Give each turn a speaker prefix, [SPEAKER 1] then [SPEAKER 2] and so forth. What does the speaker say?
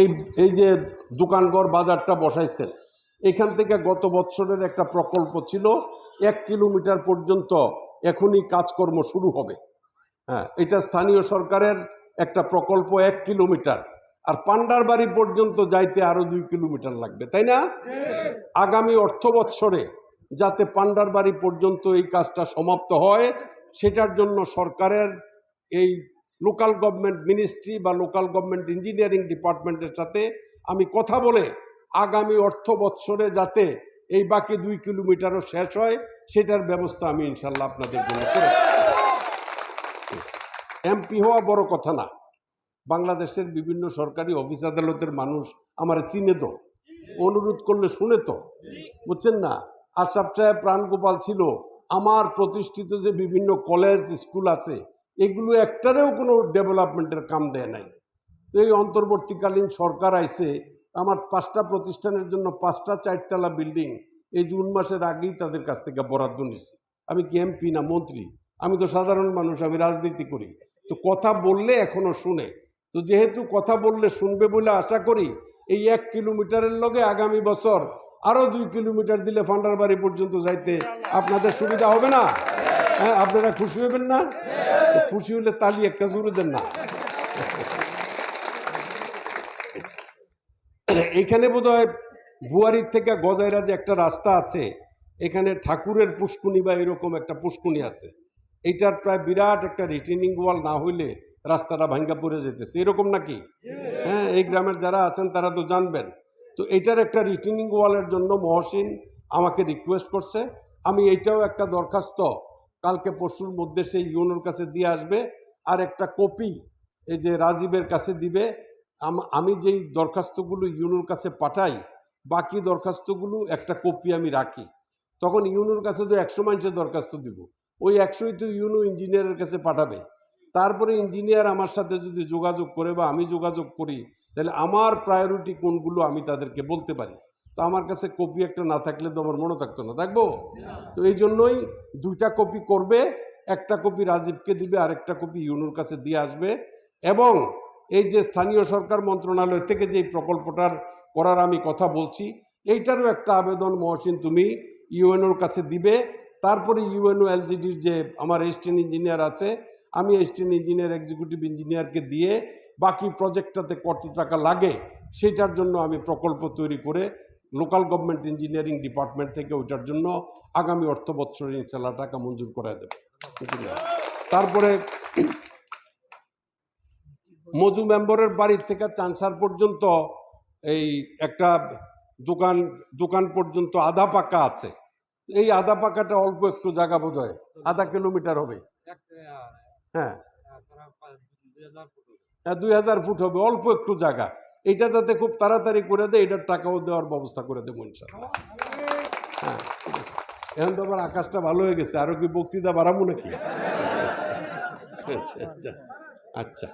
[SPEAKER 1] এই এই যে দোকানঘর বাজারটা বসাইছেন, এখান থেকে গত বছরের একটা প্রকল্প ছিল, এক কিলোমিটার পর্যন্ত এখনই কাজকর্ম শুরু হবে। হ্যাঁ এটা স্থানীয় সরকারের একটা প্রকল্প এক কিলোমিটার, আর পান্ডার বাড়ি পর্যন্ত যাইতে আরও দুই কিলোমিটার লাগবে, তাই না? আগামী অর্থ বৎসরে যাতে পান্ডার বাড়ি পর্যন্ত এই কাজটা সমাপ্ত হয়, সেটার জন্য সরকারের এই লোকাল গভর্নমেন্ট মিনিস্ট্রি বা লোকাল গভর্নমেন্ট ইঞ্জিনিয়ারিং ডিপার্টমেন্টের সাথে আমি কথা বলে আগামী অর্থ বৎসরে যাতে এই বাকি দুই কিলোমিটারও শেষ হয়, সেটার ব্যবস্থা আমি ইনশাল্লাহ আপনাদের জন্য করে এমপি হওয়া বড় কথা না। বাংলাদেশের বিভিন্ন সরকারি অফিস আদালতের মানুষ আমার চিনে তো, অনুরোধ করলে শুনে তো, বুঝছেন না? আশরাফ সাহেব প্রাণগোপাল ছিল। আমার প্রতিষ্ঠিত যে বিভিন্ন কলেজ স্কুল আছে এগুলো একটারেও কোনো ডেভেলপমেন্টের কাম দেয় নাই। তো এই অন্তর্বর্তীকালীন সরকার আইসে, আমার পাঁচটা প্রতিষ্ঠানের জন্য পাঁচটা চারতলা বিল্ডিং এই জুন মাসের আগেই তাদের কাছ থেকে বরাদ্দ নিছি আমি কি এমপি না মন্ত্রী? আমি তো সাধারণ মানুষ, আমি রাজনীতি করি। তো কথা বললে এখনও শুনে। তো যেহেতু কথা বললে শুনবে বলে আশা করি, এই এক কিলোমিটারের লগে আগামী বছর আরও দুই কিলোমিটার দিলে ফান্ডার বাড়ি পর্যন্ত যাইতে আপনাদের সুবিধা হবে না? হ্যাঁ আপনারা খুশি হবেন না? খুশি হলে তালি একটা জোরে দেন না। এখানে বোধ হয় বুয়ারির থেকে গজাইরা যে একটা রাস্তা আছে, এখানে ঠাকুরের পুষ্কুনি বা এরকম একটা পুষ্কুনি আছে। এইটার প্রায় বিরাট একটা রিটেনিং ওয়াল না হইলে রাস্তাটা ভাঙ্গা পড়ে যেতেছে। এরকম নাকি? হ্যাঁ এই গ্রামের যারা আছেন তারা তো জানবেন। তো এটার একটা রিটেনিং ওয়ালের জন্য মহসিন আমাকে রিকোয়েস্ট করছে। আমি এইটাও একটা দরখাস্ত কালকে পরশুর মধ্যে সেই ইউনোর কাছে দিয়ে আসবে আর একটা কপি এই যে রাজীবের কাছে দিবে। আম- যেই দরখাস্তগুলো ইউনোর কাছে পাঠাই, বাকি দরখাস্তগুলো একটা কপি আমি রাখি। তখন ইউনোর কাছে তো একশো মানুষের দরখাস্ত দিব। ওই একশোই তো ইউনো ইঞ্জিনিয়ারের কাছে পাঠাবে। তারপরে ইঞ্জিনিয়ার আমার সাথে যদি যোগাযোগ করে বা আমি যোগাযোগ করি, তাহলে আমার প্রায়োরিটি কোনগুলো আমি তাদেরকে বলতে পারি। তো আমার কাছে কপি একটা না থাকলে তো আমার মনে থাকতো না থাকব তো এই জন্যই দুইটা কপি করবে, একটা কপি রাজীবকে দিবে, আরেকটা কপি ইউনুর কাছে দিয়ে আসবে এবং এই যে স্থানীয় সরকার মন্ত্রণালয় থেকে যে প্রকল্পটার করার আমি কথা বলছি, এইটারও একটা আবেদন মহসিন তুমি ইউএনওর কাছে দিবে। তারপরে ইউএনও এলজিডির যে আমার এসটিএন ইঞ্জিনিয়ার আছে, আমি এসটিএন ইঞ্জিনিয়ার এক্সিকিউটিভ ইঞ্জিনিয়ারকে দিয়ে বাকি প্রজেক্টটাতে কত টাকা লাগে সেটার জন্য আমি প্রকল্প তৈরি করে লোকাল গভর্নমেন্ট ইঞ্জিনিয়ারিং ডিপার্টমেন্ট থেকে ওইটার জন্য আগামী অর্থ বৎসরে ইনশাল্লাহ টাকা মঞ্জুর করায় দেবে। তারপরে মজু মেম্বরের বাড়ির থেকে চানসার পর্যন্ত এই একটা দোকান দোকান পর্যন্ত আধা পাকা আছে। এই আধা পাকাটা অল্প একটু জায়গা বোধ হয় আধা কিলোমিটার হবে। হ্যাঁ। হ্যাঁ দুই হাজার ফুট হবে। অল্প একটু জায়গা। এটা যাতে খুব তাড়াতাড়ি করে দেয়, এটার টাকাও দেওয়ার ব্যবস্থা করে দেবো ইনশাল্লাহ হ্যাঁ এখন তো আবার আকাশটা ভালো হয়ে গেছে, আরও কি বক্তৃতা বাড়াবো নাকি? আচ্ছা আচ্ছা। আচ্ছা।